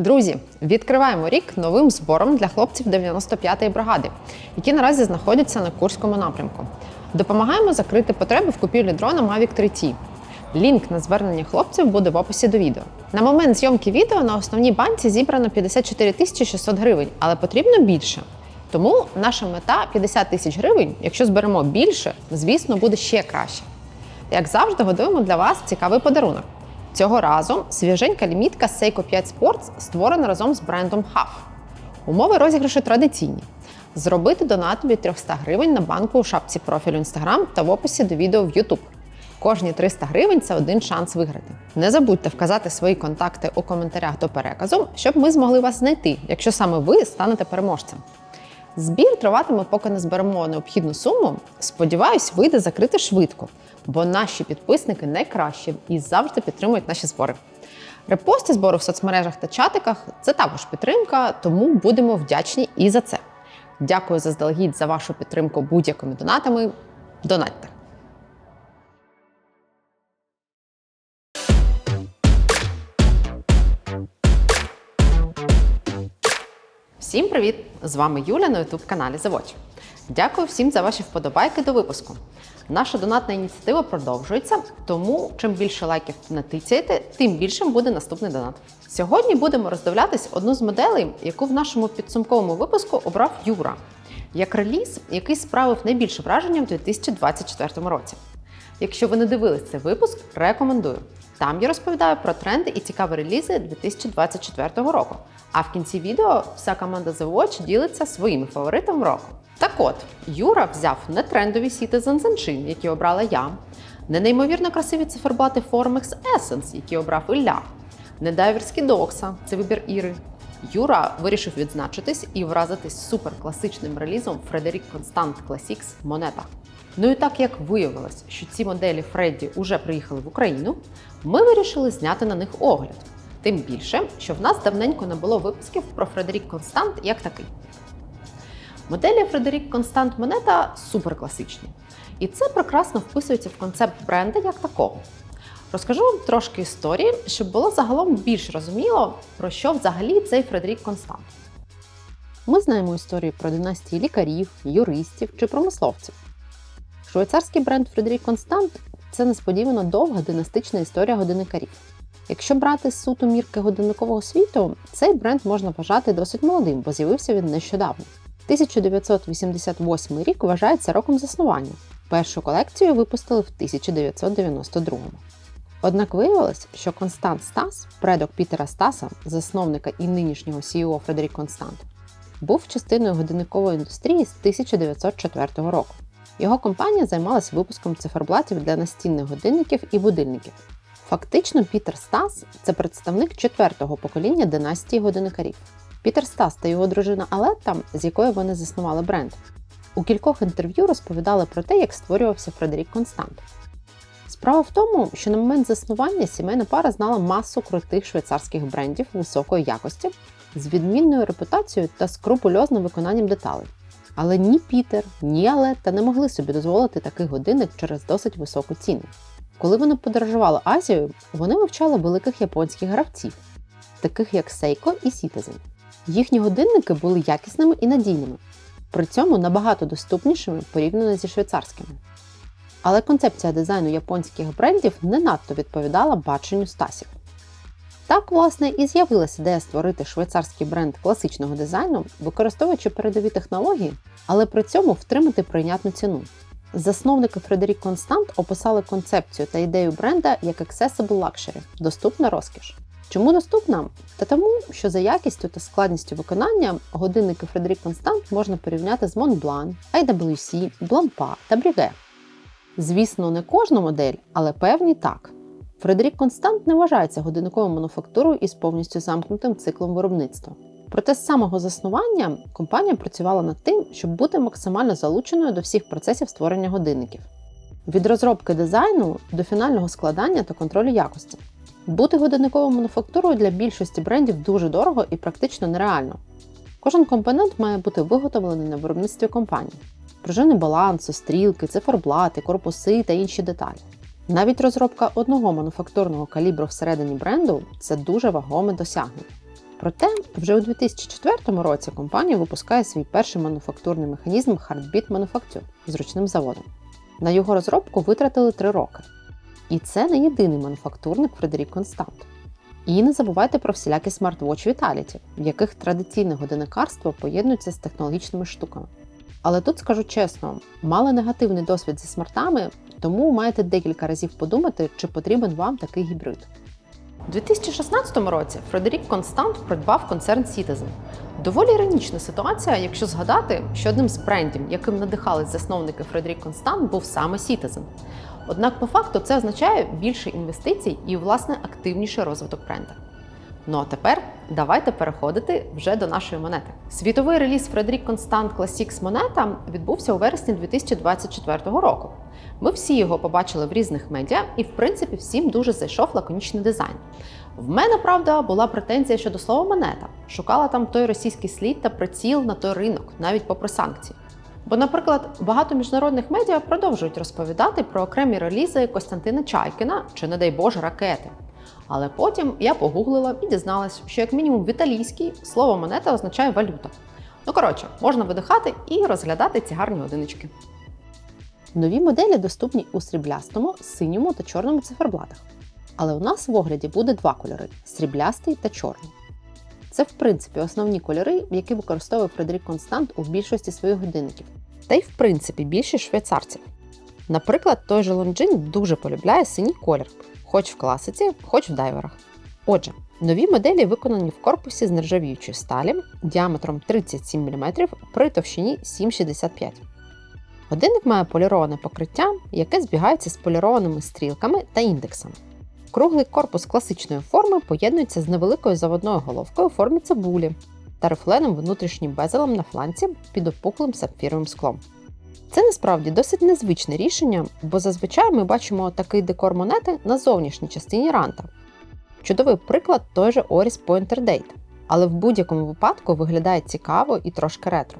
Друзі, відкриваємо рік новим збором для хлопців 95-ї бригади, які наразі знаходяться на Курському напрямку. Допомагаємо закрити потреби в купівлі дрона Mavic 3T. Лінк на звернення хлопців буде в описі до відео. На момент зйомки відео на основній банці зібрано 54 тисячі 600 гривень, але потрібно більше. Тому наша мета 50 тисяч гривень. Якщо зберемо більше, звісно, буде ще краще. Як завжди, готуємо для вас цікавий подарунок. Цього разу свіженька лімітка Seiko 5 Sports створена разом з брендом Huff. Умови розіграшу традиційні: зробити донат від 300 гривень на банку у шапці профілю Instagram та в описі до відео в YouTube. Кожні 300 гривень це один шанс виграти. Не забудьте вказати свої контакти у коментарях до переказу, щоб ми змогли вас знайти, якщо саме ви станете переможцем. Збір триватиме, поки не зберемо необхідну суму. Сподіваюсь, вийде закрити швидко, бо наші підписники найкращі і завжди підтримують наші збори. Репости збору в соцмережах та чатиках це також підтримка, тому будемо вдячні і за це. Дякую заздалегідь за вашу підтримку будь-якими донатами. Донатьте! Всім привіт! З вами Юля на youtube каналі Заводь. Дякую всім за ваші вподобайки до випуску. Наша донатна ініціатива продовжується, тому чим більше лайків натицяєте, тим більшим буде наступний донат. Сьогодні будемо роздивлятись одну з моделей, яку в нашому підсумковому випуску обрав Юра, як реліз, який справив найбільше враження в 2024 році. Якщо ви не дивились цей випуск, рекомендую. Там я розповідаю про тренди і цікаві релізи 2024 року. А в кінці відео вся команда The Watch ділиться своїми фаворитами року. Так от, Юра взяв не трендові Citizen Zenshin, які обрала я, не неймовірно красиві циферблати Formex Essence, які обрав Ілля, не дайверські Докса, це вибір Іри. Юра вирішив відзначитись і вразитись суперкласичним релізом Frederic Constant Classics Монета. Ну і так як виявилось, що ці моделі Фредді уже приїхали в Україну, ми вирішили зняти на них огляд. Тим більше, що в нас давненько не було випусків про Фредерік Констант як такий. Моделі Фредерік Констант Монета суперкласичні. І це прекрасно вписується в концепт бренда як такого. Розкажу вам трошки історії, щоб було загалом більш розуміло, про що взагалі цей Фредерік Констант. Ми знаємо історію про династії лікарів, юристів чи промисловців. Швейцарський бренд Фредерік Констант це несподівано довга династична історія годинникарів. Якщо брати суто мірки годинникового світу, цей бренд можна вважати досить молодим, бо з'явився він нещодавно. 1988 рік вважається роком заснування. Першу колекцію випустили в 1992 Однак виявилось, що Констант Стас, предок Пітера Стаса, засновника і нинішнього CEO Фредерік Констант, був частиною годинникової індустрії з 1904 року. Його компанія займалась випуском циферблатів для настінних годинників і будильників. Фактично, Пітер Стас це представник четвертого покоління династії годинникарів. Пітер Стас та його дружина Алетта, з якою вони заснували бренд. У кількох інтерв'ю розповідали про те, як створювався Фредерік Констант. Справа в тому, що на момент заснування сімейна пара знала масу крутих швейцарських брендів високої якості з відмінною репутацією та скрупульозним виконанням деталей. Але ні Пітер, ні Алетта не могли собі дозволити такий годинник через досить високу ціну. Коли вони подорожували Азією, вони вивчали великих японських гравців, таких як Seiko і Citizen. Їхні годинники були якісними і надійними, при цьому набагато доступнішими порівняно зі швейцарськими. Але концепція дизайну японських брендів не надто відповідала баченню Стасів. Так, власне, і з'явилася ідея створити швейцарський бренд класичного дизайну, використовуючи передові технології, але при цьому втримати прийнятну ціну. Засновники Фредерік Констант описали концепцію та ідею бренда як Accessible Luxury – доступна розкіш. Чому доступна? Та тому, що за якістю та складністю виконання годинники Фредерік Констант можна порівняти з Montblanc, IWC, Blancpain та Breguet. Звісно, не кожну модель, але певні так. Фредерік Констант не вважається годинниковою мануфактурою із повністю замкнутим циклом виробництва. Проте з самого заснування компанія працювала над тим, щоб бути максимально залученою до всіх процесів створення годинників. Від розробки дизайну до фінального складання та контролю якості. Бути годинниковою мануфактурою для більшості брендів дуже дорого і практично нереально. Кожен компонент має бути виготовлений на виробництві компанії: пружини балансу, стрілки, циферблати, корпуси та інші деталі. Навіть розробка одного мануфактурного калібру всередині бренду це дуже вагоме досягнення. Проте вже у 2004 році компанія випускає свій перший мануфактурний механізм Heartbeat Manufacture з ручним заводом. На його розробку витратили три роки. І це не єдиний мануфактурник Фредерік Констант. І не забувайте про всілякі смарт-вотч Vitality, в яких традиційне годинникарство поєднується з технологічними штуками. Але тут скажу чесно, мали негативний досвід зі смартами, тому маєте декілька разів подумати, чи потрібен вам такий гібрид. У 2016 році Фредерік Констант придбав концерн Citizen. Доволі іронічна ситуація, якщо згадати, що одним з брендів, яким надихались засновники Фредерік Констант, був саме Citizen. Однак, по факту, це означає більше інвестицій і, власне, активніший розвиток бренда. Ну а тепер давайте переходити вже до нашої монети. Світовий реліз Фредерік Констант Classics монета відбувся у вересні 2024 року. Ми всі його побачили в різних медіа, і, в принципі, всім дуже зайшов лаконічний дизайн. В мене, правда, була претензія щодо слова монета. Шукала там той російський слід та приціл на той ринок, навіть попри санкції. Бо, наприклад, багато міжнародних медіа продовжують розповідати про окремі релізи Костянтина Чайкіна чи, не дай Боже, ракети. Але потім я погуглила і дізналась, що як мінімум в італійській слово монета означає валюта. Ну коротше, можна видихати і розглядати ці гарні одинички. Нові моделі доступні у сріблястому, синьому та чорному циферблатах. Але у нас в огляді буде два кольори сріблястий та чорний. Це, в принципі, основні кольори, які використовує Фредерік Констант у більшості своїх годинників. Та й в принципі більшість швейцарців. Наприклад, той же Лонджин дуже полюбляє синій колір, хоч в класиці, хоч в дайверах. Отже, нові моделі виконані в корпусі з нержавіючої сталі діаметром 37 мм при товщині 7,65 Годинник має поліроване покриття, яке збігається з полірованими стрілками та індексами. Круглий корпус класичної форми поєднується з невеликою заводною головкою у формі цибулі та рифленим внутрішнім безелем на фланці під опуклим сапфіровим склом. Це насправді досить незвичне рішення, бо зазвичай ми бачимо такий декор монети на зовнішній частині ранта. Чудовий приклад той же Oris Pointer Date, але в будь-якому випадку виглядає цікаво і трошки ретро.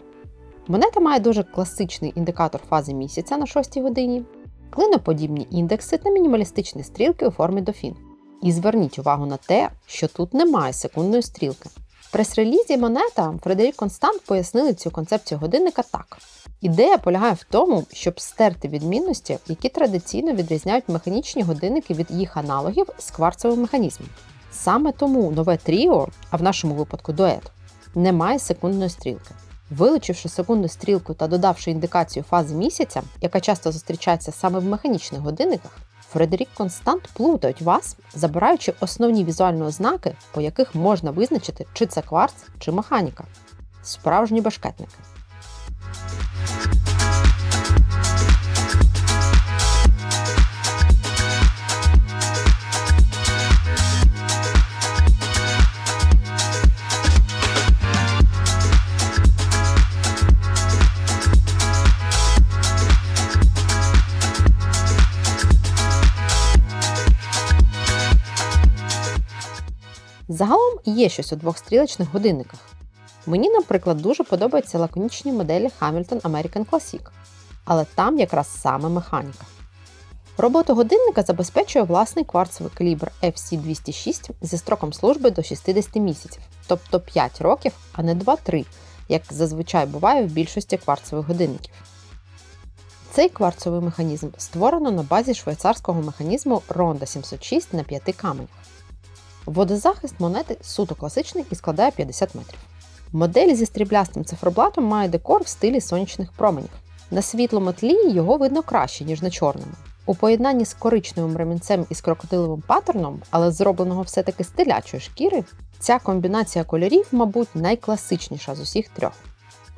Монета має дуже класичний індикатор фази місяця на 6 годині, клиноподібні індекси та мінімалістичні стрілки у формі дофін. І зверніть увагу на те, що тут немає секундної стрілки. В прес-релізі монета Фредерік Констант пояснили цю концепцію годинника так. Ідея полягає в тому, щоб стерти відмінності, які традиційно відрізняють механічні годинники від їх аналогів з кварцевим механізмом. Саме тому нове тріо, а в нашому випадку дует, не має секундної стрілки. Вилучивши секундну стрілку та додавши індикацію фази місяця, яка часто зустрічається саме в механічних годинниках, Фредерік Констант плутають вас, забираючи основні візуальні ознаки, по яких можна визначити, чи це кварц, чи механіка. Справжні башкетники. Загалом є щось у двохстрілочних годинниках. Мені, наприклад, дуже подобаються лаконічні моделі Hamilton American Classic, але там якраз саме механіка. Роботу годинника забезпечує власний кварцевий калібр FC206 зі строком служби до 60 місяців, тобто 5 років, а не 2-3, як зазвичай буває в більшості кварцевих годинників. Цей кварцовий механізм створено на базі швейцарського механізму Ronda 706 на 5 каменях. Водозахист монети суто класичний і складає 50 метрів. Модель зі стріблястим циферблатом має декор в стилі сонячних променів. На світлому тлі його видно краще, ніж на чорному. У поєднанні з коричневим ремінцем і з крокодиловим паттерном, але зробленого все-таки з телячої шкіри, ця комбінація кольорів, мабуть, найкласичніша з усіх трьох.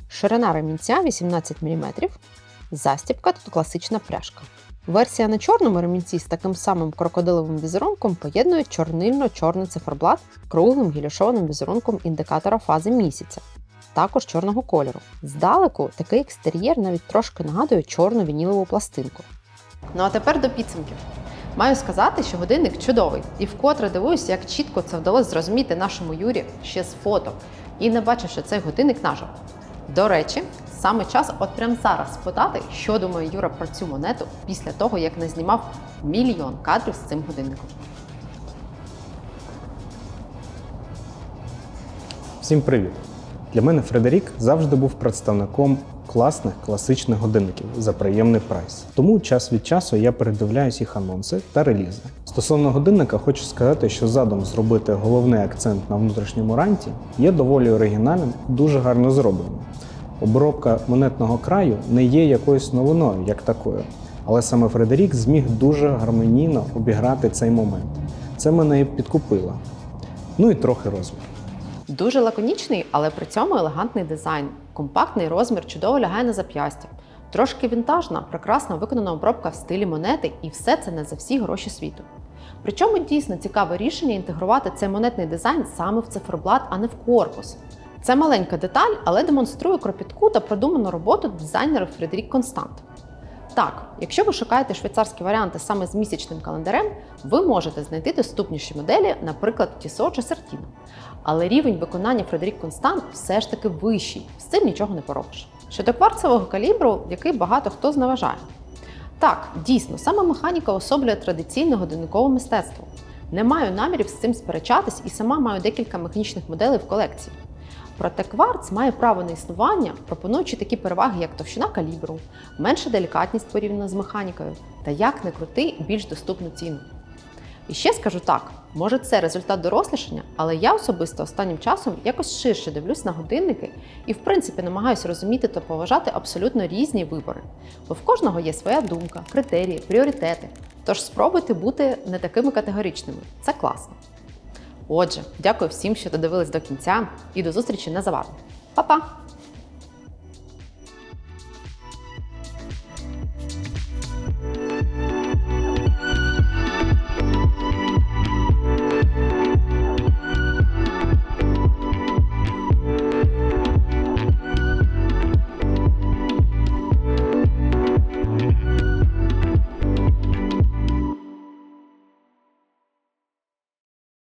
Ширина ремінця 18 мм, застібка тут класична пряжка. Версія на чорному ремінці з таким самим крокодиловим візерунком поєднує чорнильно-чорний циферблат круглим гілішованим візерунком індикатора фази місяця, також чорного кольору. Здалеку такий екстер'єр навіть трошки нагадує чорну вінілову пластинку. Ну а тепер до підсумків. Маю сказати, що годинник чудовий, і вкотре дивуюся, як чітко це вдалося зрозуміти нашому Юрі ще з фото і не бачивши цей годинник наживо. До речі, саме час от прямо зараз спитати, що думає Юра про цю монету після того, як не знімав мільйон кадрів з цим годинником. Всім привіт! Для мене Фредерік завжди був представником класних класичних годинників за приємний прайс. Тому час від часу я передивляюсь їх анонси та релізи. Стосовно годинника, хочу сказати, що задум зробити головний акцент на внутрішньому ранті є доволі оригінальним, дуже гарно зробленим. Обробка монетного краю не є якоюсь новиною, як такою, але саме Фредерік зміг дуже гармонійно обіграти цей момент. Це мене і підкупило. Ну і трохи розмір. Дуже лаконічний, але при цьому елегантний дизайн. Компактний розмір чудово лягає на зап'ястя. Трошки вінтажна, прекрасно виконана обробка в стилі монети, і все це не за всі гроші світу. Причому дійсно цікаве рішення інтегрувати цей монетний дизайн саме в циферблат, а не в корпус. Це маленька деталь, але демонструє кропітку та продуману роботу дизайнера Фредерік Констант. Так, якщо ви шукаєте швейцарські варіанти саме з місячним календарем, ви можете знайти доступніші моделі, наприклад, Tissot чи Sertino. Але рівень виконання Фредерік Констант все ж таки вищий, з цим нічого не поробиш. Щодо кварцевого калібру, який багато хто зневажає. Так, дійсно, саме механіка особлює традиційне годинникове мистецтво. Не маю намірів з цим сперечатись і сама маю декілька механічних моделей в колекції. Проте кварц має право на існування, пропонуючи такі переваги, як товщина калібру, менша делікатність порівняно з механікою та як не крути, більш доступну ціну. І ще скажу так: може це результат дорослішання, але я особисто останнім часом якось ширше дивлюсь на годинники і, в принципі, намагаюся розуміти та поважати абсолютно різні вибори. Бо в кожного є своя думка, критерії, пріоритети. Тож спробуйте бути не такими категоричними. Це класно. Отже, дякую всім, що додивились до кінця, і до зустрічі незабаром. Па-па!